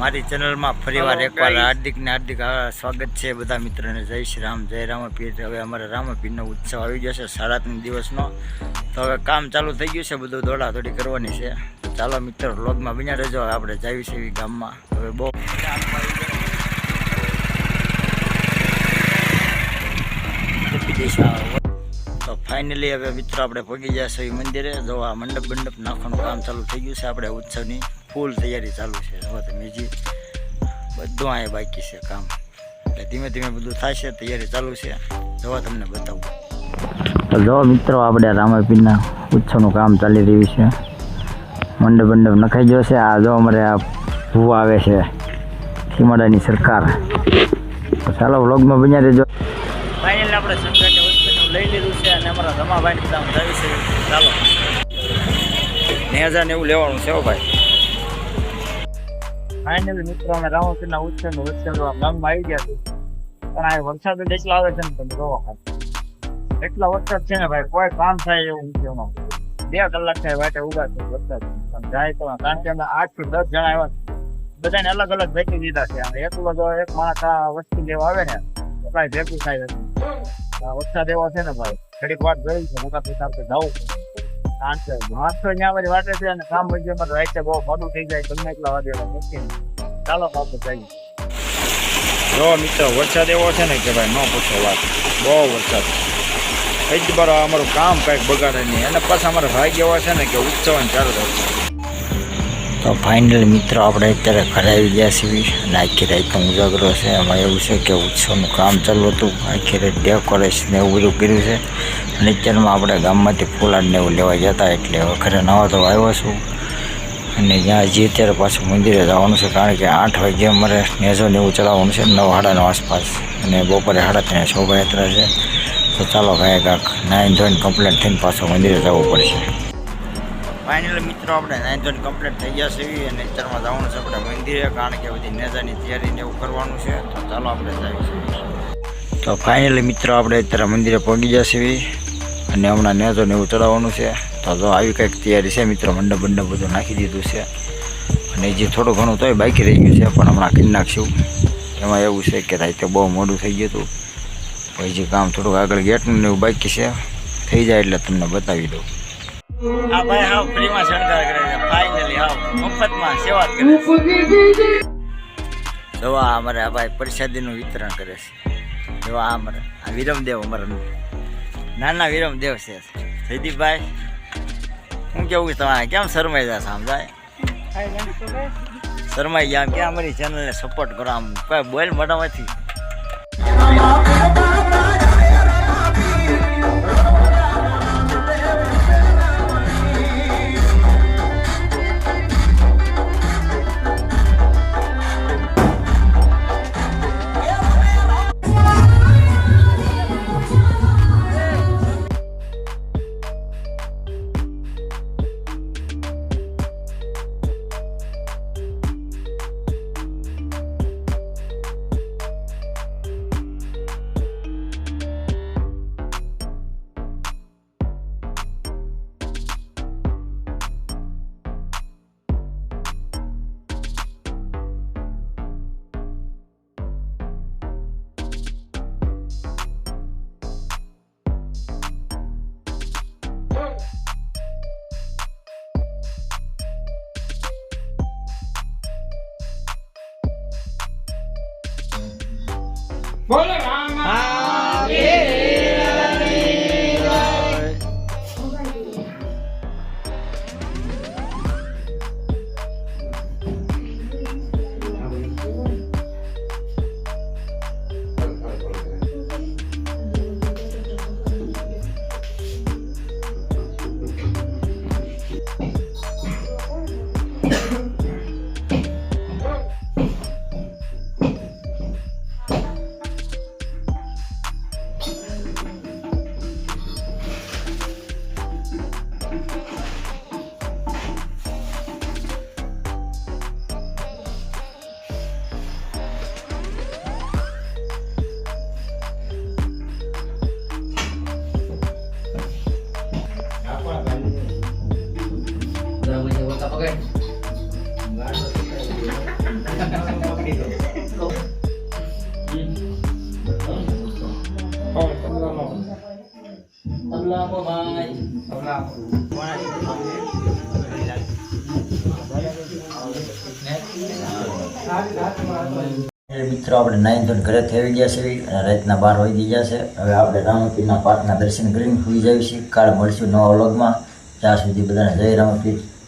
મારી ચેનલમાં ફરીવાર એકવાર હાર્દિક ને હાર્દિક સ્વાગત છે બધા મિત્રોને. જય શ્રી રામ જય રામપીર હવે અમારે રામપીરનો ઉત્સવ આવી ગયો છે સાડા ત્રણ દિવસનો. તો હવે કામ ચાલુ થઈ ગયું છે બધું દોડાદોડી કરવાની છે. ચાલો મિત્રો વ્લોગમાં બીજા રહેજો. આપણે જાવી છે એવી ગામમાં. હવે બહુ તો ફાઇનલી હવે મિત્રો આપણે પગી ગયા છીએ મંદિરે. જો આ મંડપ મંડપ નાખવાનું કામ ચાલુ થઈ ગયું છે આપણે ઉત્સવની. ફૂલ તૈયારી ચાલુ છે. જો તમે જી બધું અહીંયા બાકી છે કામ. એટલે ધીમે ધીમે બધું થશે તૈયારી ચાલુ છે. જોવા તમને બતાવું. તો જો મિત્રો આપણે રામાપીરના ઉત્સવનું કામ ચાલી રહ્યું છે. મંડપ મંડપ નખાઈ ગયો છે. આ જો અમારે આ ભૂવા આવે છે સીમાડાની સરકાર. તો ચાલો વ્લોગમાં બન્યા રહેજો. ફાઇનલ આપણે વસ્તુનું લઈ લીધું છે અને અમારા રમાભાઈને ચાલો. નેજા ને એવું લેવાનું છે ભાઈ. ફાઇનલી મિત્રો, અમે રામપીરના ઉત્સવનું ઉત્સવ ગામમાં આવી ગયા છે પણ આ વરસાદ એટલો આવે છે ને તમે જોવો એટલો વરસાદ છે ને ભાઈ, કોઈ કામ થાય એવું નથી એમાં. બે કલાક થાય વાટે ઊભા છે વરસાદ. પણ જાય તો, કારણ કે અમે આઠથી દસ જણા આવ્યા બધાને અલગ અલગ ભેટી દીધા છે. અને એટલો જો એક માણસ આ વસ્તુ લેવા આવે ને કાંઈ ભેગું થાય નથી. વરસાદ એવો છે ને ભાઈ, ઘડીક વાત જોઈ છે મોટા આપણે જવું છે. માણસ તો ત્યાં બધી વાટે છે અને કામ વચ્ચે માં રાઈતે બહુ મોડું થઈ જાય ગમે એટલા વાગે એટલે ચાલો આપણે જઈએ. જો મિત્રો વરસાદ એવો છે ને કે ભાઈ ન પૂછો વાત. બહુ વરસાદ થઈ જ બરાબર અમારું કામ કંઈક બગાડે નહીં. અને પાછા અમારો ભાઈ એવા છે ને કે ઉત્સવ ચાલુ થશે તો ફાઇનલ મિત્રો આપણે અત્યારે ઘરે આવી ગયા છીએ. અને આખી રાતનો ઉજાગરો છે. એમાં એવું છે કે ઉત્સવનું કામ ચાલુ હતું. આખી રાત ડેકોરેશન ને એવું બધું કર્યું છે. અત્યારમાં આપણે ગામમાંથી ફૂલાડને એવું લેવા જતા એટલે વખતે નવા તો આવ્યો છું. અને જ્યાં જે અત્યારે પાછું મંદિરે જવાનું છે કારણ કે આઠ વાગે અમારે નેઝો ને એવું ચલાવવાનું છે નવ સાડા આસપાસ. અને બપોરે સાડા ત્રણ શોભાયાત્રા છે. તો ચાલો ભાઈ કાંક નાઈન ધોઈને કમ્પ્લેટ થઈને પાછું મંદિરે જવું પડશે. ફાઇનલ મિત્રો આપણે નાઇન ધોઈને કમ્પ્લેટ થઈ ગયા છે અને અત્યારમાં જવાનું છે આપણે મંદિરે કારણ કે બધી નેજાની તૈયારી ને એવું કરવાનું છે. તો ચાલો આપણે જઈએ. છીએ તો ફાઇનલી મિત્રો આપણે અત્યારે મંદિરે પહોંચી છીએ. અને હમણાં નેજો ને એવું ચડાવવાનું છે. તો જો આવી કંઈક તૈયારી છે મિત્રો, મંડપ મંડપ બધું નાખી દીધું છે. અને જે થોડું ઘણું તોય બાકી રહી ગયું છે, પણ હમણાં કરી નાખશું. એમાં એવું છે કે રાતે બહુ મોડું થઈ ગયું હતું. પછી જે કામ થોડુંક આગળ ગેટનું એવું બાકી છે. થઈ જાય એટલે તમને બતાવી દઉં. આ ભાઈ, હાવ ફ્રીમાં ફાઇનલી હાવ. મફતમાં જોવા અમારે આ ભાઈ પ્રસાદીનું વિતરણ કરે છે. દવા અમારે, આ વિરમદેવ અમારા નાના વિરમદેવ છે. જયદીપભાઈ હું કેવું તમારે કેમ શરમાઈ જાય આમ જાય? શરમાઈ ગયા કે અમારી ચેનલને સપોર્ટ કરો આમ. કોઈ બોલ મોટામાંથી બોલો Ram naman yung wala guys. Oh, મિત્રો આપણે નાઇન ધોન ઘરે થઈ ગયા છે અને રાતના બાર હોઈ ગયા છે. હવે આપણે રામપીરના પાર્કના દર્શન કરીને સુઈ જઈએ છીએ. કાલ મળશું નવા વ્લોગમાં. ત્યાં સુધી બધાને જય રામપીર.